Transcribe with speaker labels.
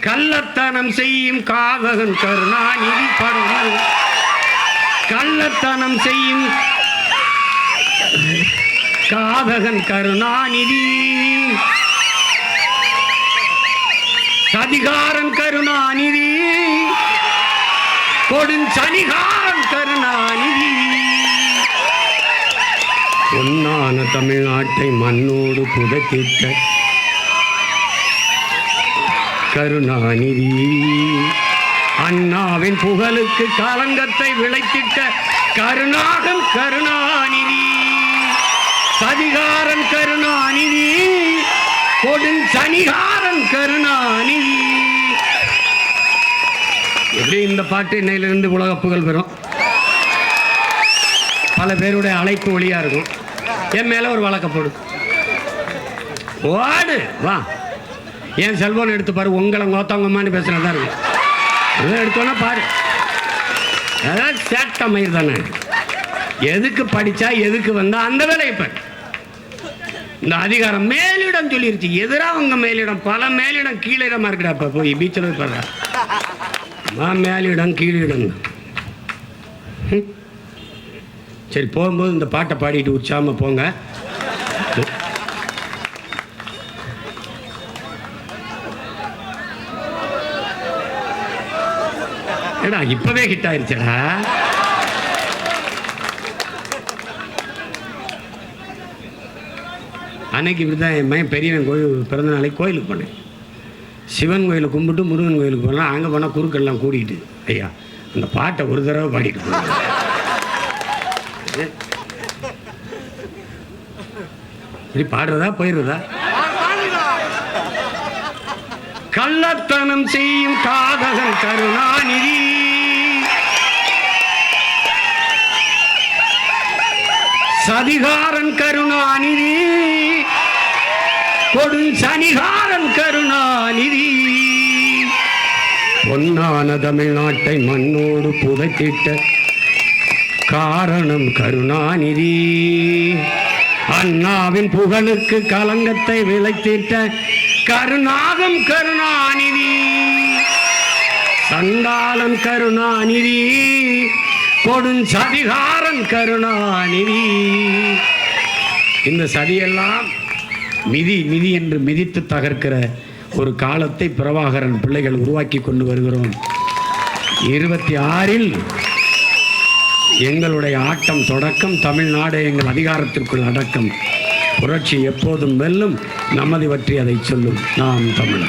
Speaker 1: கள்ளத்தனம் செய்யும் காதகன் கருணாநிதி படம் கள்ளத்தனம் செய்யும் காதகன் கருணாநிதி. சதிகாரன் கருணாநிதி. கொடுஞ்சனிகாரன் கருணாநிதி. பொன்னான தமிழ்நாட்டை மண்ணோடு புதைத்திட்ட கருணாநிதி. அண்ணாவின் புகழுக்கு காலங்கத்தை விளைத்திட்ட கருணாகம் கருணாநிதி. சதிகாரன் கருணாநிதி கொடும் சனிகாரன் கருணாநிதி. எப்படி இந்த பாட்டு இன்னையிலிருந்து உலக புகழ் பெறும்? பல பேருடைய அழைப்பு ஒளியா இருக்கும். என் மேல ஒரு வழக்கப்படும் ஓடு வா. என் செல்போன் எடுத்து பாரு உங்களை கோத்தவங்கம்மான்னு பேசுனதா இருக்கு. அதை எடுத்தோன்னா பாரு. அதான் சேட்ட மயிர் தானே. எதுக்கு படிச்சா எதுக்கு வந்தா அந்த வேலையை இப்போ இந்த அதிகாரம் மேலிடம் சொல்லிருச்சு. எதிராக அவங்க மேலிடம் பல மேலிடம் கீழிடமா இருக்குடா இப்போ. போய் பீச்சில் போய் பாரு. மேலிடம் கீழிடம் ஹம். சரி போகும்போது இந்த பாட்டை பாடிட்டு உற்சாம போங்க. ஏடா இப்பவே ஹிட் ஆயிருச்சடா. அன்னைக்கு இப்படிதான் என் மகன் பெரியவன் கோயில் பிறந்த நாளைக்கு கோயிலுக்கு போனேன். சிவன் கோயிலை கும்பிட்டு முருகன் கோயிலுக்கு போனால் அங்கே போனால் குறுக்கெல்லாம் கூடிக்கிட்டு ஐயா அந்த பாட்டை ஒரு தடவை பாடிட்டு போனேன் சரி பாடுறதா போயிடுறதா? கள்ளத்தனம் செய்யும் காதகன் கருணாநிதி. சதிகாரன் கருணாநிதி. கொடுஞ் சனிகாரன் கருணாநிதி. பொன்னான தமிழ்நாட்டை மண்ணோடு புதைத்திட்ட காரணம் கருணாநிதி. அண்ணாவின் புகழுக்கு கலங்கத்தை விளைத்திட்ட கருணாகம் கருணாநிதி. சண்டாளன் கருணாநிதி கொடுஞ்சதிகாரன் கருணாநிதி. இந்த சதியெல்லாம் மிதி மிதி என்று மிதித்து தகர்க்கிற ஒரு காலத்தை பிரபாகரன் பிள்ளைகள் உருவாக்கி கொண்டு வருகிறோம். இருபத்தி ஆறில் எங்களுடைய ஆட்டம் தொடக்கம் தமிழ்நாடு எங்கள் அதிகாரத்திற்குள் அடக்கம். புரட்சி எப்போதும் வெல்லும் நமது பற்றி அதை சொல்லும். நாம் தமிழர்.